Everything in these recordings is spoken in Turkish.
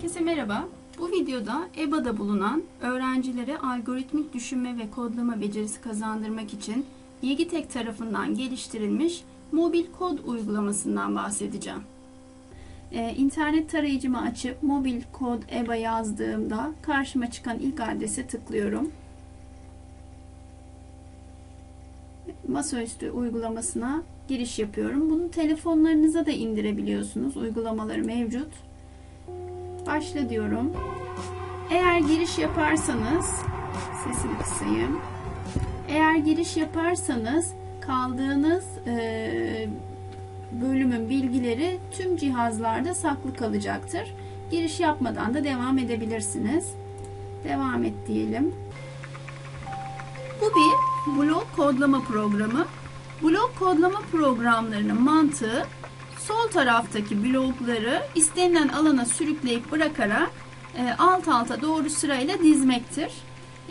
Herkese merhaba. Bu videoda EBA'da bulunan öğrencilere algoritmik düşünme ve kodlama becerisi kazandırmak için Yegitek tarafından geliştirilmiş mobil kod uygulamasından bahsedeceğim. Ee, internet tarayıcımı açıp mobil kod EBA yazdığımda karşıma çıkan ilk adrese tıklıyorum. Masaüstü uygulamasına giriş yapıyorum. Bunu telefonlarınıza da indirebiliyorsunuz. Uygulamaları mevcut. Başla diyorum. Eğer giriş yaparsanız sesini kısayım. Eğer giriş yaparsanız kaldığınız e, bölümün bilgileri tüm cihazlarda saklı kalacaktır. Giriş yapmadan da devam edebilirsiniz. Devam et diyelim. Bu bir blok kodlama programı. Blok kodlama programlarının mantığı sol taraftaki blokları istenilen alana sürükleyip bırakarak e, alt alta doğru sırayla dizmektir.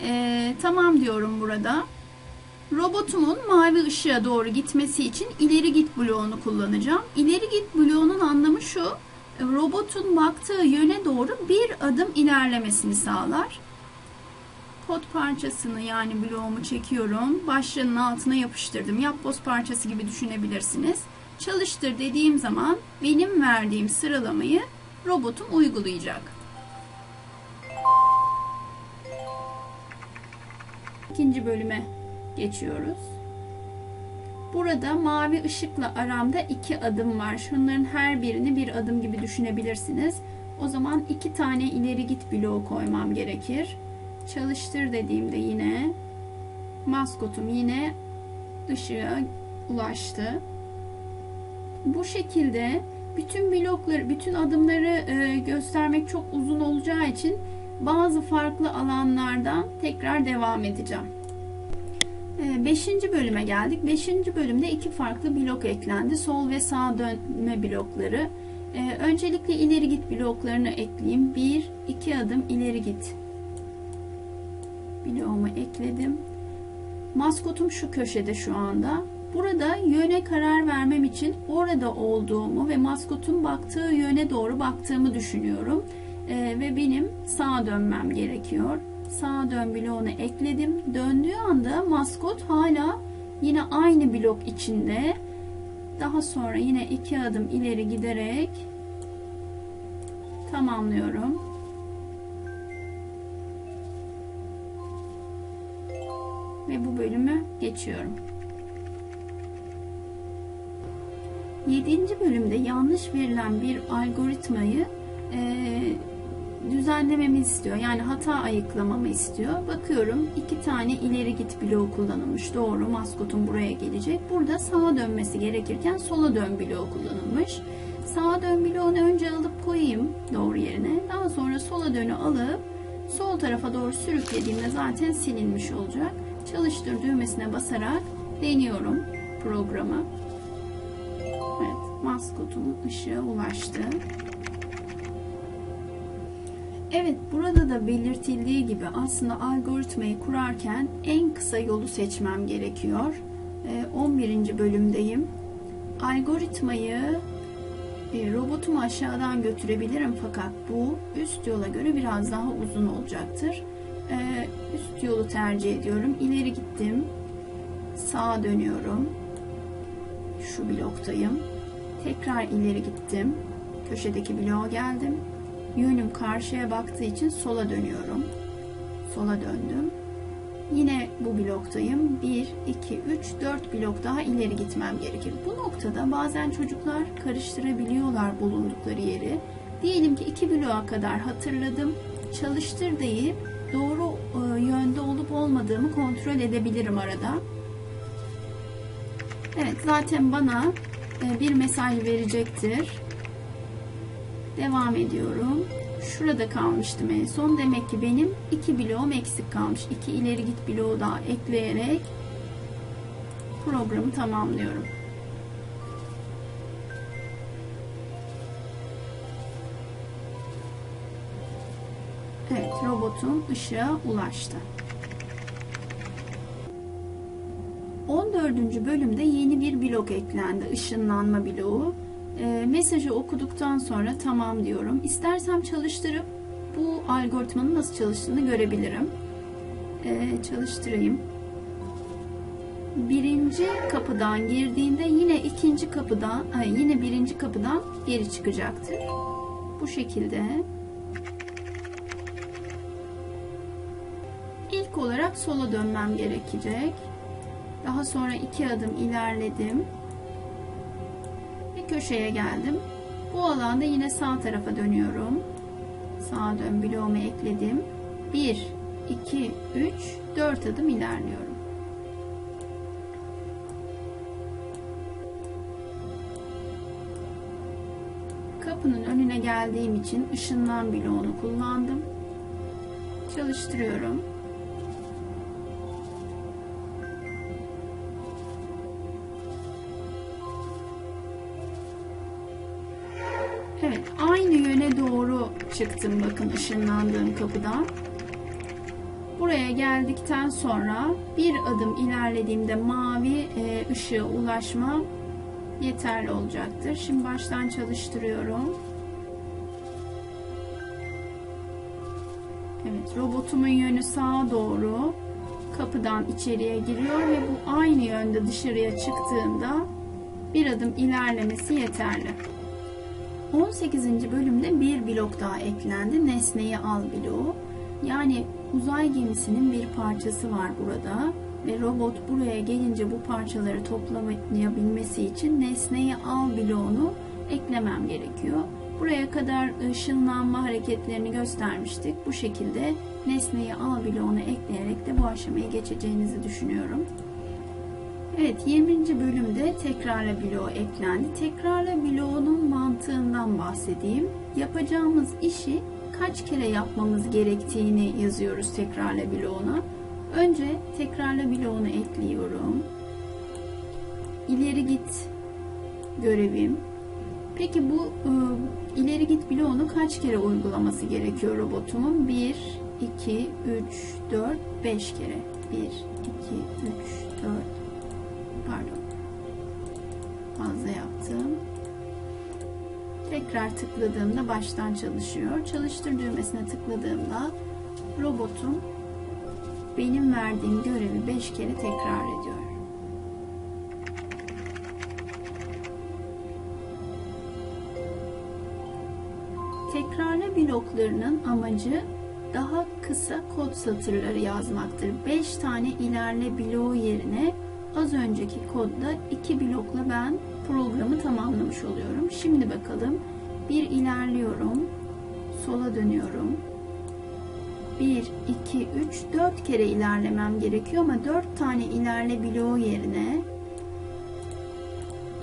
E, tamam diyorum burada. Robotumun mavi ışığa doğru gitmesi için ileri git bloğunu kullanacağım. İleri git bloğunun anlamı şu. Robotun baktığı yöne doğru bir adım ilerlemesini sağlar. Kod parçasını yani bloğumu çekiyorum. Başlığının altına yapıştırdım. Yapboz parçası gibi düşünebilirsiniz. Çalıştır dediğim zaman benim verdiğim sıralamayı robotum uygulayacak. İkinci bölüme geçiyoruz. Burada mavi ışıkla aramda iki adım var. Şunların her birini bir adım gibi düşünebilirsiniz. O zaman iki tane ileri git bloğu koymam gerekir. Çalıştır dediğimde yine maskotum yine ışığa ulaştı. Bu şekilde bütün blokları, bütün adımları e, göstermek çok uzun olacağı için bazı farklı alanlardan tekrar devam edeceğim. E, beşinci bölüme geldik. Beşinci bölümde iki farklı blok eklendi. Sol ve sağ dönme blokları. E, öncelikle ileri git bloklarını ekleyeyim. Bir, iki adım ileri git. Bloğumu ekledim. Maskotum şu köşede şu anda. Burada yöne karar vermem için orada olduğumu ve maskotun baktığı yöne doğru baktığımı düşünüyorum. Ee, ve benim sağa dönmem gerekiyor. Sağa dön bloğunu ekledim. Döndüğü anda maskot hala yine aynı blok içinde. Daha sonra yine iki adım ileri giderek tamamlıyorum. Ve bu bölümü geçiyorum. 7. bölümde yanlış verilen bir algoritmayı e, düzenlememi istiyor. Yani hata ayıklamamı istiyor. Bakıyorum iki tane ileri git bloğu kullanılmış. Doğru maskotun buraya gelecek. Burada sağa dönmesi gerekirken sola dön bloğu kullanılmış. Sağa dön bloğunu önce alıp koyayım doğru yerine. Daha sonra sola dönü alıp sol tarafa doğru sürüklediğimde zaten silinmiş olacak. Çalıştır düğmesine basarak deniyorum programı. Evet, maskotum ışığa ulaştı. Evet, burada da belirtildiği gibi aslında algoritmayı kurarken en kısa yolu seçmem gerekiyor. 11. bölümdeyim. Algoritmayı e, robotumu aşağıdan götürebilirim fakat bu üst yola göre biraz daha uzun olacaktır. E, üst yolu tercih ediyorum. İleri gittim. Sağa dönüyorum. Şu bloktayım. Tekrar ileri gittim. Köşedeki bloğa geldim. Yönüm karşıya baktığı için sola dönüyorum. Sola döndüm. Yine bu bloktayım. 1, 2, 3, 4 blok daha ileri gitmem gerekir. Bu noktada bazen çocuklar karıştırabiliyorlar bulundukları yeri. Diyelim ki 2 bloğa kadar hatırladım. Çalıştır deyip doğru e, yönde olup olmadığımı kontrol edebilirim arada. Evet zaten bana bir mesaj verecektir. Devam ediyorum. Şurada kalmıştım en son. Demek ki benim iki bloğum eksik kalmış. İki ileri git bloğu daha ekleyerek programı tamamlıyorum. Evet robotum ışığa ulaştı. 14. bölümde yeni bir blok eklendi. Işınlanma bloğu. e, mesajı okuduktan sonra tamam diyorum. İstersem çalıştırıp bu algoritmanın nasıl çalıştığını görebilirim. E, çalıştırayım. Birinci kapıdan girdiğinde yine ikinci kapıdan, ay, yine birinci kapıdan geri çıkacaktır. Bu şekilde. İlk olarak sola dönmem gerekecek. Daha sonra iki adım ilerledim. Ve köşeye geldim. Bu alanda yine sağ tarafa dönüyorum. Sağa dön bloğumu ekledim. 1, 2, 3, 4 adım ilerliyorum. Kapının önüne geldiğim için ışınlan bloğunu kullandım. Çalıştırıyorum. Evet, aynı yöne doğru çıktım bakın ışınlandığım kapıdan. Buraya geldikten sonra bir adım ilerlediğimde mavi e, ışığa ulaşmam yeterli olacaktır. Şimdi baştan çalıştırıyorum. Evet, robotumun yönü sağa doğru kapıdan içeriye giriyor ve bu aynı yönde dışarıya çıktığında bir adım ilerlemesi yeterli. 18. bölümde bir blok daha eklendi. Nesneyi al bloğu. Yani uzay gemisinin bir parçası var burada ve robot buraya gelince bu parçaları toplayabilmesi için nesneyi al bloğunu eklemem gerekiyor. Buraya kadar ışınlanma hareketlerini göstermiştik. Bu şekilde nesneyi al bloğunu ekleyerek de bu aşamayı geçeceğinizi düşünüyorum. Evet 20. bölümde tekrarla bloğu eklendi. Tekrarla bloğunun mantığından bahsedeyim. Yapacağımız işi kaç kere yapmamız gerektiğini yazıyoruz tekrarla bloğuna. Önce tekrarla bloğunu ekliyorum. İleri git görevim. Peki bu e, ileri git bloğunu kaç kere uygulaması gerekiyor robotumun? 1, 2, 3, 4, 5 kere. 1, 2, 3, 4, pardon fazla yaptım. Tekrar tıkladığımda baştan çalışıyor. Çalıştır düğmesine tıkladığımda robotum benim verdiğim görevi 5 kere tekrar ediyor. Tekrarlı bloklarının amacı daha kısa kod satırları yazmaktır. 5 tane ilerle bloğu yerine az önceki kodda 2 blokla ben programı tamamlamış oluyorum. Şimdi bakalım. Bir ilerliyorum. Sola dönüyorum. 1, 2, 3, 4 kere ilerlemem gerekiyor ama 4 tane ilerle bloğu yerine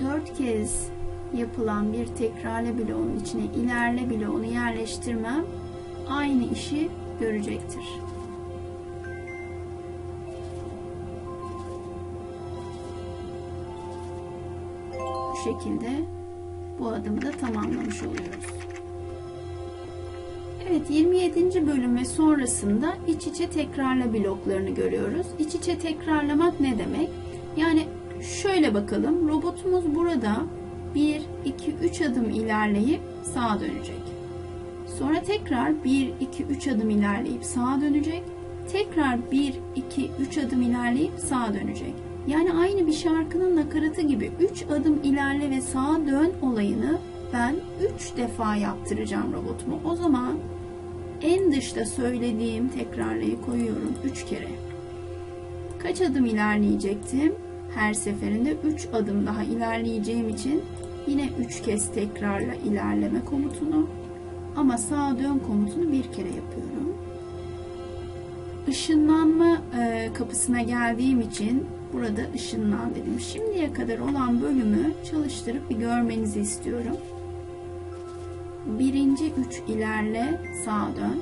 4 kez yapılan bir tekrarlı bloğun içine ilerle bloğunu yerleştirmem aynı işi görecektir. Şekilde bu adımı da tamamlamış oluyoruz. Evet 27. bölüm ve sonrasında iç içe tekrarla bloklarını görüyoruz. İç içe tekrarlamak ne demek? Yani şöyle bakalım robotumuz burada 1, 2, 3 adım ilerleyip sağa dönecek. Sonra tekrar 1, 2, 3 adım ilerleyip sağa dönecek. Tekrar 1, 2, 3 adım ilerleyip sağa dönecek. Yani aynı bir şarkının nakaratı gibi 3 adım ilerle ve sağa dön olayını ben 3 defa yaptıracağım robotuma. O zaman en dışta söylediğim tekrarlayı koyuyorum 3 kere. Kaç adım ilerleyecektim? Her seferinde 3 adım daha ilerleyeceğim için yine 3 kez tekrarla ilerleme komutunu ama sağa dön komutunu bir kere yapıyorum. Işınlanma kapısına geldiğim için burada ışınlan dedim. Şimdiye kadar olan bölümü çalıştırıp bir görmenizi istiyorum. Birinci üç ilerle sağa dön.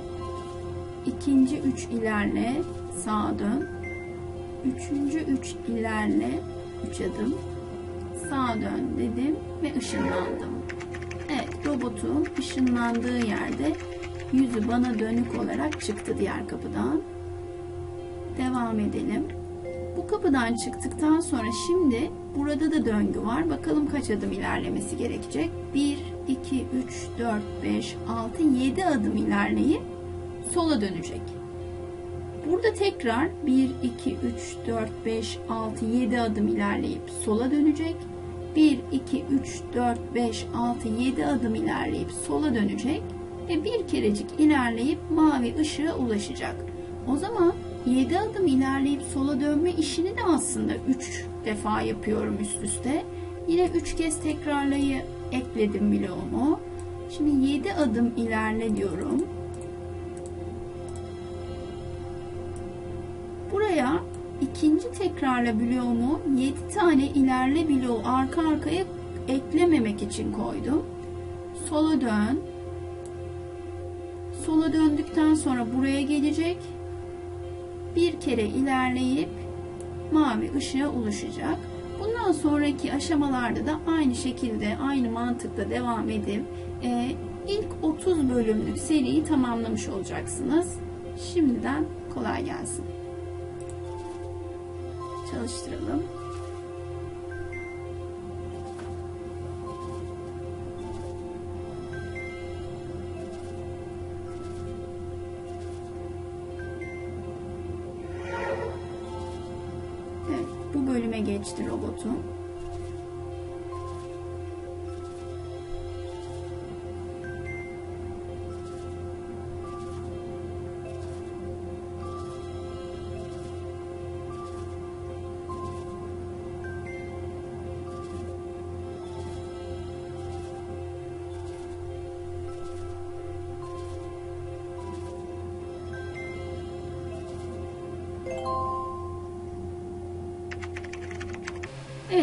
İkinci üç ilerle sağa dön. Üçüncü üç ilerle üç adım sağa dön dedim ve ışınlandım. Evet robotum ışınlandığı yerde yüzü bana dönük olarak çıktı diğer kapıdan. Devam edelim. Bu kapıdan çıktıktan sonra şimdi burada da döngü var. Bakalım kaç adım ilerlemesi gerekecek. 1, 2, 3, 4, 5, 6, 7 adım ilerleyip sola dönecek. Burada tekrar 1, 2, 3, 4, 5, 6, 7 adım ilerleyip sola dönecek. 1, 2, 3, 4, 5, 6, 7 adım ilerleyip sola dönecek ve bir kerecik ilerleyip mavi ışığa ulaşacak. O zaman 7 adım ilerleyip sola dönme işini de aslında 3 defa yapıyorum üst üste. Yine 3 kez tekrarlayı ekledim bloğumu. Şimdi 7 adım ilerle diyorum. Buraya ikinci tekrarla bloğumu 7 tane ilerle bloğu arka arkaya eklememek için koydum. Sola dön. Sola döndükten sonra buraya gelecek. Bir kere ilerleyip mavi ışığa ulaşacak. Bundan sonraki aşamalarda da aynı şekilde aynı mantıkla devam edip e, ilk 30 bölümlük seriyi tamamlamış olacaksınız. Şimdiden kolay gelsin. Çalıştıralım. Bölüme geçti robotum.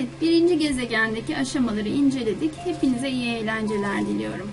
Evet, birinci gezegendeki aşamaları inceledik. Hepinize iyi eğlenceler diliyorum.